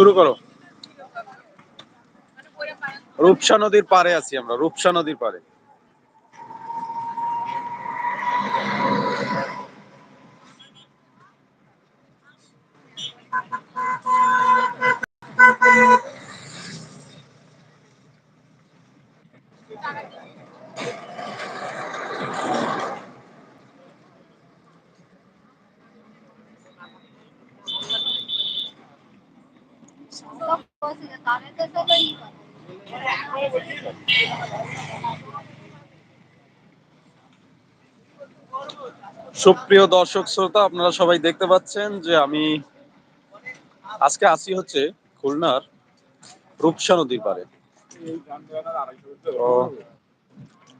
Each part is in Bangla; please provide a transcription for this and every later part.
শুরু করো। রূপসা নদীর পারে আছি আমরা রূপসা নদীর পারে সুপ্রিয় দর্শক শ্রোতা, আপনারা সবাই দেখতে পাচ্ছেন যে আমি আজকে আসি হচ্ছে খুলনার রূপসা নদীর পারে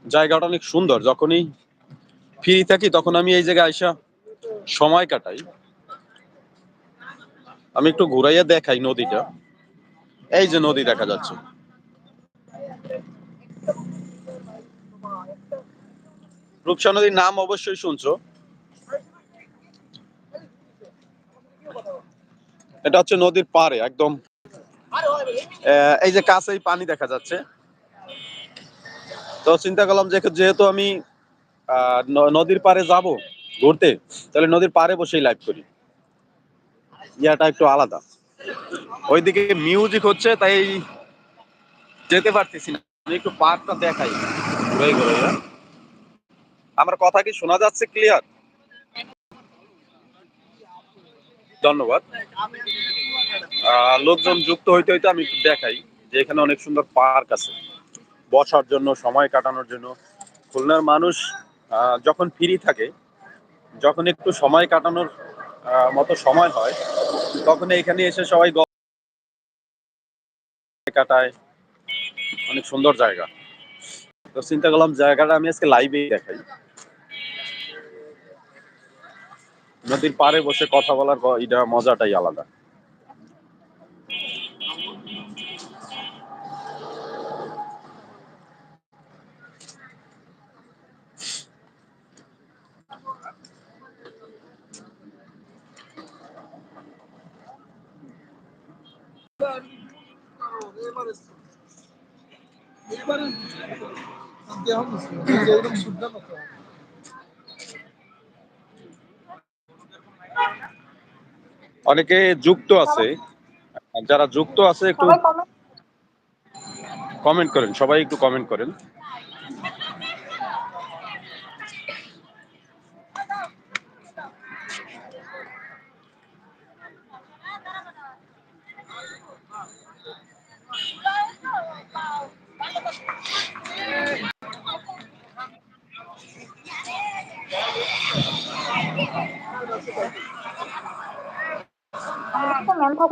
জায়গাটা অনেক সুন্দর। যখনই ফ্রি থাকি তখন আমি এই জায়গায় আইসা সময় কাটাই। আমি একটু ঘুরাইয়া দেখাই নদীটা। এই যে নদী দেখা যাচ্ছে। রূপসা নদীর নাম অবশ্যই শুনছো। এটা হচ্ছে নদীর পারে একদম। এই যে কাছেই পানি দেখা যাচ্ছে। তো চিন্তা করলাম যে যেহেতু আমি নদীর পারে যাব ঘুরতে, তাহলে নদীর পারে বসেই লাইভ করি। ইয়াটা একটু আলাদা। ওইদিকে মিউজিক হচ্ছে, তাই যেতে পারতেছি না। একটু পার্কটা দেখাই। হ্যাঁ। আমার কথা কি শোনা যাচ্ছে ক্লিয়ার ধন্যবাদ। লোকজন যুক্ত হইতে হইতে আমি দেখাই যে এখানে অনেক সুন্দর পার্ক আছে। বসার জন্য, সময় কাটানোর জন্য। খুলনার মানুষ যখন ফ্রি থাকে, যখন একটু সময় কাটানোর মতো সময় হয়, তখন এখানে এসে সবাই কাটায়। অনেক সুন্দর জায়গা। তো চিন্তা করলাম জায়গাটা আমি আজকে লাইভেই দেখাই। নদীর পাড়ে বসে কথা বলার এটা মজাটাই আলাদা। অনেকে যুক্ত আছে। যারা যুক্ত আছে একটু কমেন্ট করেন সবাই একটু কমেন্ট করেন।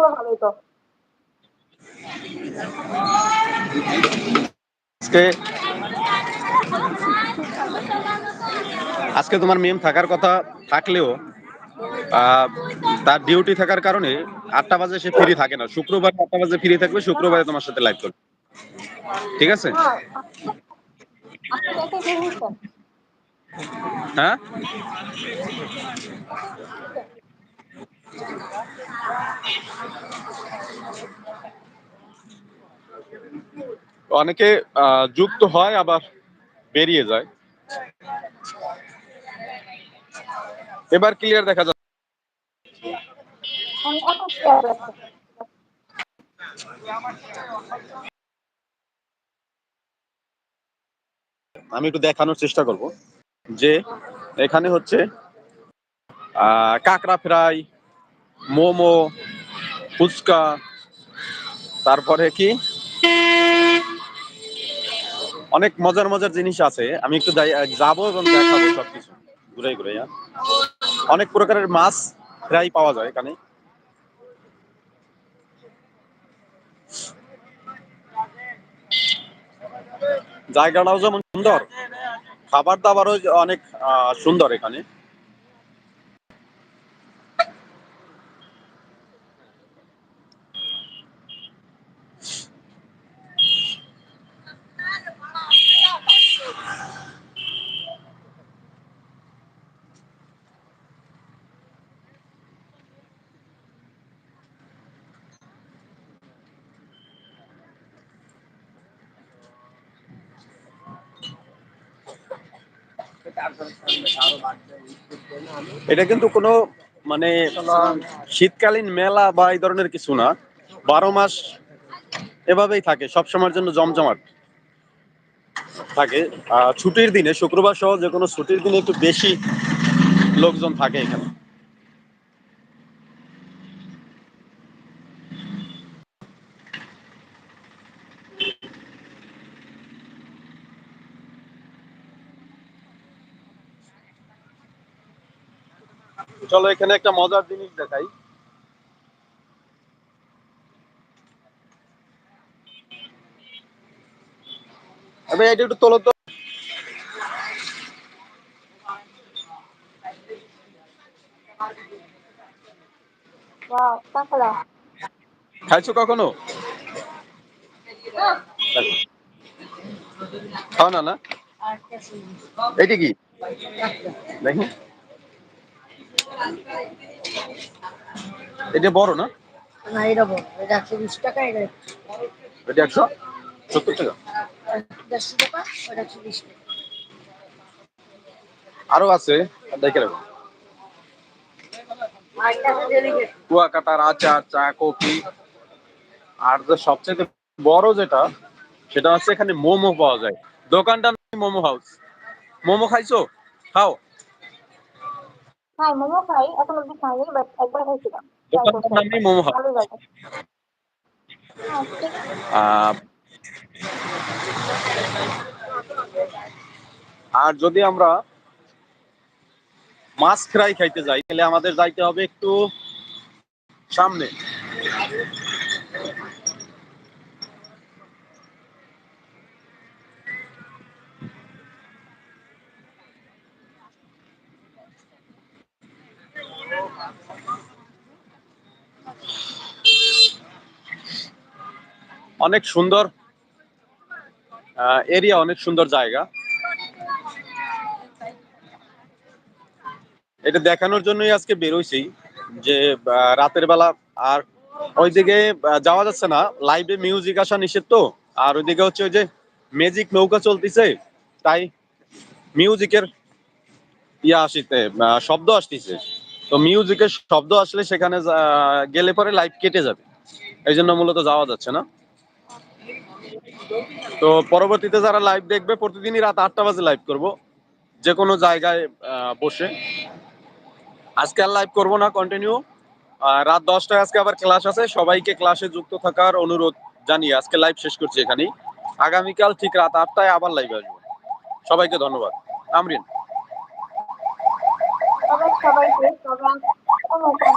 থাকলে ভালোই তো। আজকে আজকে তোমার মেম থাকার কথা থাকলেও তার ডিউটি থাকার কারণে আটটা বাজে সে ফ্রি থাকে না। শুক্রবার আটটা বাজে ফ্রি থাকবে শুক্রবারে তোমার সাথে লাইভ করবে। ঠিক আছে? হ্যাঁ আপনি একা বের হয়েছেন হ্যাঁ অনেকে যুক্ত হয় আবার বেরিয়ে যায়। এবার ক্লিয়ার দেখা যাচ্ছে আমি একটু দেখানোর চেষ্টা করব যে এখানে হচ্ছে আহ, কাঁকড়া ফ্রাই মোমো, ফুচকা, তারপরে কি? অনেক মজার মজার জিনিস আছে। আমি একটু যাব এবং দেখাবো সবকিছু। ঘুরে ঘুরে হ্যাঁ। অনেক প্রকারের মাছ প্রায় পাওয়া যায় এখানে। জায়গাটাও যেমন সুন্দর, খাবার দাবারও অনেক সুন্দর এখানে। এটা কিন্তু কোনো মানে শীতকালীন মেলা বা এই ধরনের কিছু না। বারো মাস এভাবেই থাকে, সব সময়ের জন্য জমজমাট থাকে। ছুটির দিনে, শুক্রবার সহ যে কোনো ছুটির দিনে একটু বেশি লোকজন থাকে এখানে। চলো এখানে একটা মজার জিনিস দেখাই। আবে এটা একটু তোলো তো। খাইছো কখনো? খাও না না? এইটা কি? দেখি। এটা বড় না? না এটা বড়। এটা একশো বিশ টাকা এটা এটা একশো সত্তর টাকা। দেড়শো টাকা ওটা একশো বিশ টাকা। আরও আছে দেখে রাখো কুয়াকাটার আচার চা কফি। আর যে সবচেয়ে বড় যেটা সেটা হচ্ছে এখানে মোমো পাওয়া যায়। দোকানটার মোমো হাউস। মোমো খাইছো? খাও। Hi, মোমো খাই এখন অব্দি খাইনি, বাট একবার খাইছিলাম। দোকানটার মোমো লাগে। হ্যাঁ, আর যদি আমরা মাছ ফ্রাই খাইতে যাই তাহলে আমাদের যাইতে হবে একটু সামনে অনেক সুন্দর এরিয়া অনেক সুন্দর জায়গা। এটা দেখানোর জন্যই আজকে বেরোইছি যে রাতের বেলা আর ওইদিকে যাওয়া যাচ্ছে না। লাইভে মিউজিক আসা নিষেধ তো। আর ওইদিকে হচ্ছে ওই যে ম্যাজিক নৌকা চলতেছে, তাই মিউজিকের ইয়া আসিতে শব্দ আসতেছে। তো মিউজিকের শব্দ আসলে সেখানে গেলে পরে লাইভ কেটে যাবে। এই জন্য মূলত যাওয়া যাচ্ছে না। তো পরবর্তীতে যারা লাইভ দেখবে, প্রতিদিনই রাত আটটা বাজে লাইভ করব। যে কোনো জায়গায় বসে। আজকে আর লাইভ করব না কন্টিনিউ রাত দশটায় আজকে আবার ক্লাস আছে। সবাইকে ক্লাসে যুক্ত থাকার অনুরোধ জানিয়ে আজকে লাইভ শেষ করছি এখানেই। আগামীকাল ঠিক রাত আটটায় আবার লাইভ আসব। সবাইকে ধন্যবাদ। আমরিন। সবাই সবাইকে সবাই